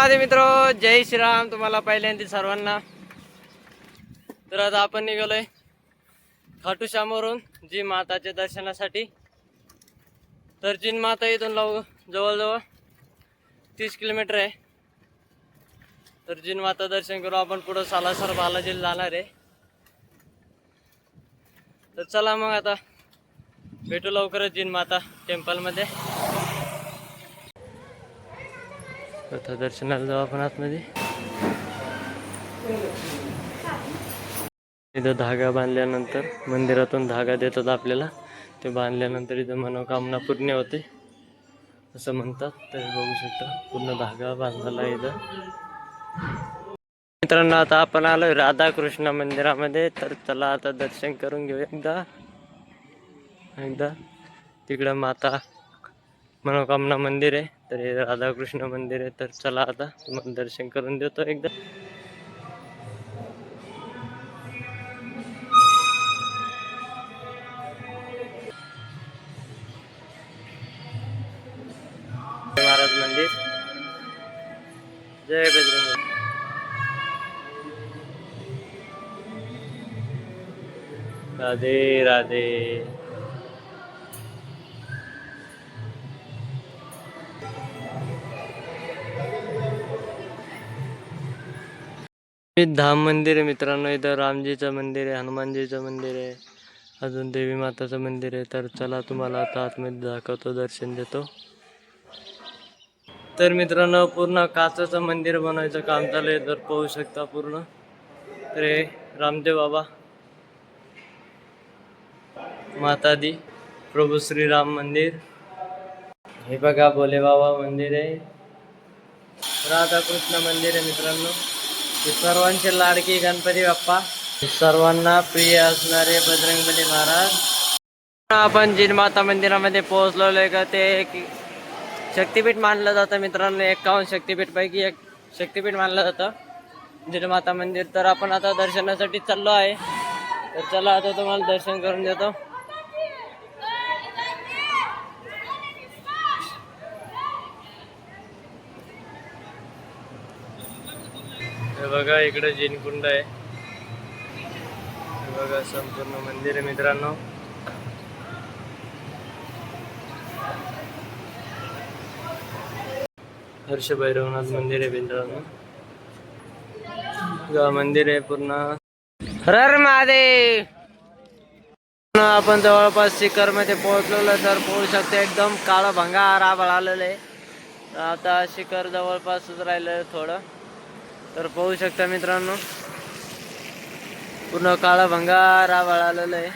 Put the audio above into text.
माझे मित्र. जय श्रीराम तुम्हाला पहिल्यांदा सर्वांना. तर आता आपण निघालोय खाटू श्यामवरून जी माताच्या दर्शनासाठी. तर जिन माता इथून लव जवळजवळ तीस किलोमीटर आहे. तर जिन माता दर्शन करू आपण पुढं सालासर बालाजीला जाणार आहे. तर चला मग आता भेटू लवकरच जिन माता टेम्पलमध्ये आता दर्शनाला जाऊ आपण आतमध्ये. इथं धागा बांधल्यानंतर मंदिरातून धागा देतात आपल्याला. ते बांधल्यानंतर इथं मनोकामना पूर्ण होते. असं म्हणतात तर बघू शकता पूर्ण धागा बांधला इथं. मित्रांनो आता आपण आलो राधाकृष्ण मंदिरामध्ये. तर चला आता दर्शन करून घेऊ एकदा. एकदा. तिकडं माता मनोकामना मंदिर आहे. तर हे राधाकृष्ण मंदिर आहे. तर चला आता तुम्हाला दर्शन करून देतो एकदा. महाराज मंदिर. जय बजरंग राधे राधे. हे धाम मंदिर आहे मित्रांनो. इथं रामजीचं मंदिर आहे हनुमानजीचं मंदिर आहे अजून देवी माताचं मंदिर आहे. तर चला तुम्हाला आता आतमध्ये दाखवतो दर्शन देतो. तर मित्रांनो पूर्ण काचाचं मंदिर बनवायचं काम चालू आहे. तर पाहू शकता पूर्ण. तर हे रामदेव बाबा माता दी प्रभू श्रीराम मंदिर. हे बघा भोले बाबा मंदिर आहे. राधाकृष्ण मंदिर आहे मित्रांनो. सर्वांचे लाडके गणपती बाप्पा. सर्वांना प्रिय असणारे बजरंगबली महाराज. आपण जिनमाता मंदिरामध्ये पोहोचलेलो आहे का ते एक शक्तिपीठ मानलं जातं मित्रांनो एकावन्न शक्तिपीठ पैकी एक शक्तिपीठ मानलं जातं. जिनमाता मंदिर तर आपण आता दर्शनासाठी चाललो आहे. तर चला आता तुम्हाला दर्शन करून देतो. बघा इकडे जिनकुंड आहे. बघा संपूर्ण मंदिर आहे मित्रांनो. हर्ष भैरवनाथ मंदिर आहे मित्रांनो. मंदिर आहे पूर्ण. हर महादेव! आपण जवळपास शिखरमध्ये पोहोचलेलो तर पोहू शकतो एकदम काळा भंगार आभाळ आलेलं आहे. आता शिखर जवळपासच राहिलं थोडं. तर पाहू शकता मित्रांनो पूर्ण काळा भंगारा वळालेला आहे.